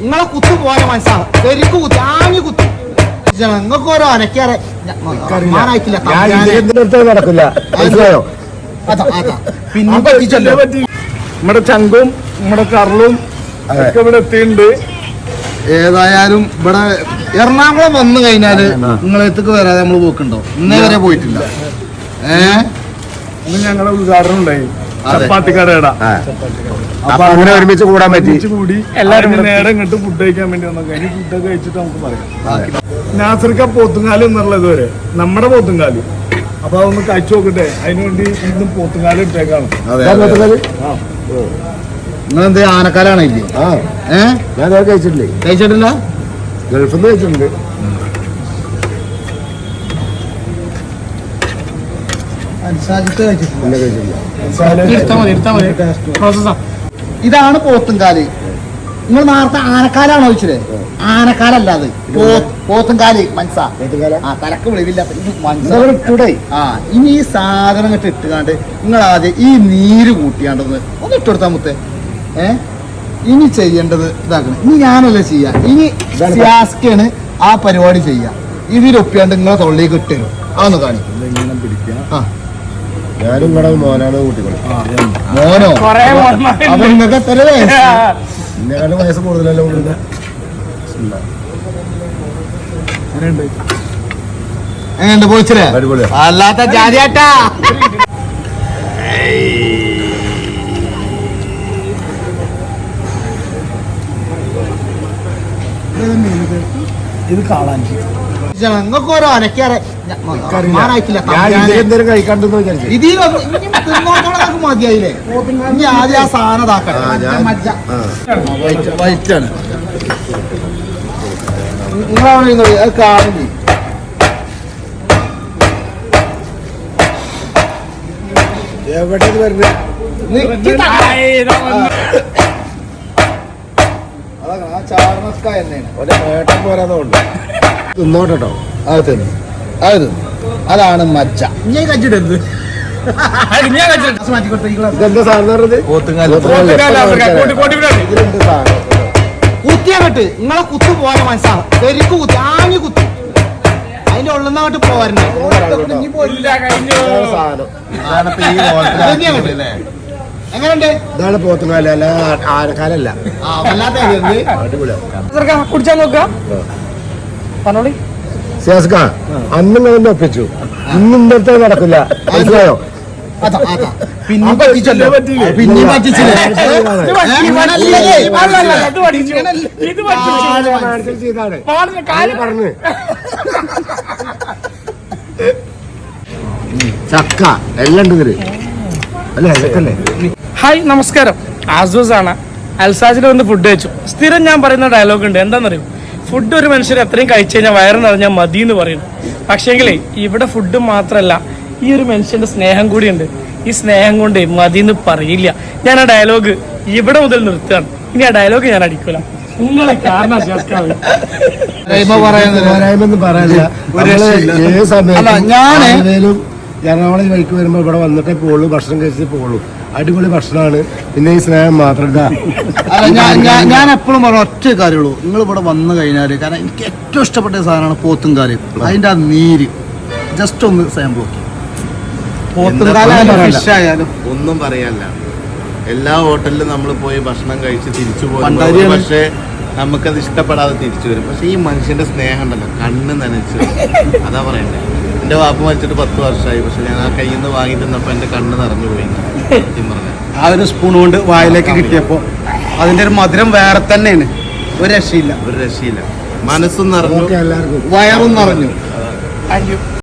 നിങ്ങളെ കുത്തു പോയ മനസ്സാണ്. ശരിക്ക് കുത്തി ആഞ്ഞു കുത്തി. നിങ്ങൾക്ക് ഓരോ അനക്കാറെ നടക്കില്ല? മനസ്സിലായോ? പിന്നെ നമ്മുടെ ചങ്കും നമ്മുടെ കറളും. ഒക്കെ ഇവിടെ എത്തിയിട്ടുണ്ട്. ഏതായാലും ഇവിടെ എറണാകുളം വന്നു കഴിഞ്ഞാൽ നിങ്ങളെത്തേക്ക് വരാതെ നമ്മൾ പോക്കുണ്ടോ? ഇന്നേ വരെ പോയിട്ടില്ല. ഏഹ് ഇന്ന് ഞങ്ങളുടെ ഉദ്ഘാടനം ഉണ്ടായി. അതെ. ചപ്പാത്തിക്കടയുടെ. ആ. അപ്പൊ അങ്ങനെ ഒരുമിച്ച് കൂടാൻ പറ്റി. കൂടി എല്ലാരും നേരെ ഇങ്ങോട്ട് ഫുഡ് കഴിക്കാൻ വേണ്ടി വന്നു ഇനി ഫുഡ് കഴിച്ചിട്ട് നമുക്ക് പറയാം. നാസർക്ക പോത്തുങ്കാൽ എന്നുള്ളത് വരെ നമ്മുടെ പോത്തുങ്കാൽ അപ്പൊ അതൊന്ന് കഴിച്ചു നോക്കട്ടെ. അതിനു വേണ്ടി ഇന്നും പോത്തുങ്കാൽ ഇട്ടേക്കാണ്? നിങ്ങളെന്ത് ആനക്കാരാണ് ഇല്ലേ? ആ. ഞാൻ അത് കഴിച്ചിട്ടില്ലേ? കഴിച്ചിട്ടില്ല? ഗൾഫിൽ നിന്ന് കഴിച്ചിട്ടുണ്ട്. ഇതാണ് പോത്തുംകാൽ നിങ്ങൾ നേരത്തെ ആനക്കാലാണോ ചോദിച്ചത്? ആനക്കാലല്ല അത് പോത്തുംകാൽ മനസ്സാ? ആ തലക്ക് വെളിവില്ല. ആ ഇനി ഈ സാധനം ഇട്ട് ഇട്ടുകാണ്ട് നിങ്ങൾ ആദ്യം ഈ നീര് കൂട്ടിയാണ്ടെന്ന് ഒന്ന് ഇട്ടുകൊടുത്താ മുത്തേ. ഏ? ഇനി ചെയ്യേണ്ടത് ഇതാക്കണം. ഇനി ഞാനല്ല ചെയ്യാ. ഇനി ഇതാണ് ആ പരിപാടി ചെയ്യാ. ഇതിലൊപ്പിയാണ്ട് നിങ്ങളെ തൊള്ളിലേക്ക് കിട്ടരുത് അതൊന്ന് കാണിക്കും. ആ. ഞാനും ഇവിടെ മോനാണ് കൂട്ടിക്കൊണ്ട്. മോനോ? അപ്പൊ നിങ്ങൾക്ക് എത്ര വയസ്സ്? എന്നെക്കാളും വയസ്സ് കൂടുതലല്ലോ കൂടുതൽ എങ്ങനെയുണ്ട്? പോയിച്ചില്ലേ അടിപൊളിയാ. അല്ലാത്ത ജാതിയാട്ടാ. ഇത് കാളാഞ്ചി ഞങ്ങൾക്ക് ഓരോ അനക്കാറെ തിന്നോട്ടൊക്കെ മതിയായില്ലേ? ഇനി ആദ്യം ആ സാധനം ഇതാക്കട്ടെ. ആ, ഞാൻ- മജ്ജ. ആ. വൈറ്റ് വൈറ്റ് ആണ് നിങ്ങളവിടെ ഇരുന്നോളി, അത് കാണുന്നു എവിടെ വരുന്നത് അതാണ് ആ ചാർണസ്ക തന്നെയാണ് ഓന്റെ ഏട്ടൻ പോരാന്നുണ്ട് തിന്നോട്ടോ അത് തിന്നു. അത് തിന്നു. അതാണ് മജ്ജ. ഞാൻ കച്ചിടരുത് ഇതെന്താ സാധനം കുത്തിയങ്ങട്ട് നിങ്ങളെ കുത്തു പോയ മനസ്സാണ്. ശരിക്കും കുത്തി. ആഞ്ഞു കുത്തി. അതിന്റെ ഉള്ളുന്നങ്ങോട്ട് പോരണേ സാധനം. എങ്ങനെയുണ്ട്? ഇതാണ് പോത്തുകാല അല്ല ആനക്കാലല്ല. ആ വല്ലാത്ത ഇത്. അടിപൊളിയാ. കുടിച്ചാൽ നോക്കുക പറഞ്ഞോളി. സിയാസ്ക അന്നും എന്നെ ഒപ്പിച്ചു. ഇന്നും നടക്കില്ല. മനസ്സിലായോ? പാടിന് പറഞ്ഞു. ചക്ക എല്ലാം ഉണ്ട് ഇതിൽ. ഹായ് നമസ്കാരം. ആസ്വസ് ആണ് അൽസാജിൽ വന്ന് ഫുഡ് കഴിച്ചു. സ്ഥിരം ഞാൻ പറയുന്ന ഡയലോഗ് ഉണ്ട്. എന്താണെന്നറിയോ ഫുഡ് ഒരു മനുഷ്യർ എത്രയും കഴിച്ചു കഴിഞ്ഞാൽ വയറ് നിറഞ്ഞാൽ മതി എന്ന് പറയുന്നു പക്ഷേങ്കിലേ ഇവിടെ ഫുഡ് മാത്രമല്ല ഈ ഒരു മനുഷ്യന്റെ സ്നേഹം കൂടിയുണ്ട്. ഈ സ്നേഹം കൊണ്ട് മതി എന്ന് പറയില്ല. ഞാൻ ആ ഡയലോഗ് ഇവിടെ മുതൽ നിർത്തുകയാണ്. ഇനി ആ ഡയലോഗ് ഞാൻ അടിക്കൂല. നിങ്ങളെ കാരണം ചേർക്കാവേ എറണാകുളം ഈ വഴിക്ക് വരുമ്പോൾ ഇവിടെ വന്നിട്ടേ പോകുള്ളൂ ഭക്ഷണം കഴിച്ചിട്ട് പോകുള്ളൂ അടിപൊളി ഭക്ഷണമാണ്. പിന്നെ ഈ സ്നേഹം മാത്രം അല്ല ഞാൻ എപ്പോഴും പറഞ്ഞ ഒറ്റ കാര്യമുള്ളൂ നിങ്ങൾ ഇവിടെ വന്നു കഴിഞ്ഞാൽ കാരണം എനിക്ക് ഏറ്റവും ഇഷ്ടപ്പെട്ട സാധനമാണ് പോത്തും പോത്തുംകാൽ അതിന്റെ ആ നീര്. ജസ്റ്റ് ഒന്ന് സാമ്പിൾ ഒന്നും പറയാല്ല. എല്ലാ ഹോട്ടലിലും നമ്മൾ പോയി ഭക്ഷണം കഴിച്ച് തിരിച്ചു പോയി പോകും പക്ഷേ നമുക്കത് ഇഷ്ടപ്പെടാതെ തിരിച്ചു വരും. പക്ഷെ ഈ മനുഷ്യന്റെ സ്നേഹം ഉണ്ടല്ലോ കണ്ണ് നനച്ച്. അതാ പറയണ്ടേ? എന്റെ വാപ്പ് മരിച്ചിട്ട് പത്ത് വർഷമായി. പക്ഷെ ഞാൻ ആ കയ്യിൽ നിന്ന് വാങ്ങി തന്നപ്പോ എന്റെ കണ്ണ് നിറഞ്ഞു പോയി. സത്യം പറഞ്ഞാൽ ആ ഒരു സ്പൂൺ കൊണ്ട് വായിലേക്ക് കിട്ടിയപ്പോൾ അതിന്റെ ഒരു മധുരം വേറെ തന്നെയാണ്. ഒരു രക്ഷയില്ല. ഒരു രക്ഷയില്ല. മനസ്സും നിറഞ്ഞു. എല്ലാവർക്കും. വയറും നിറഞ്ഞു. Thank you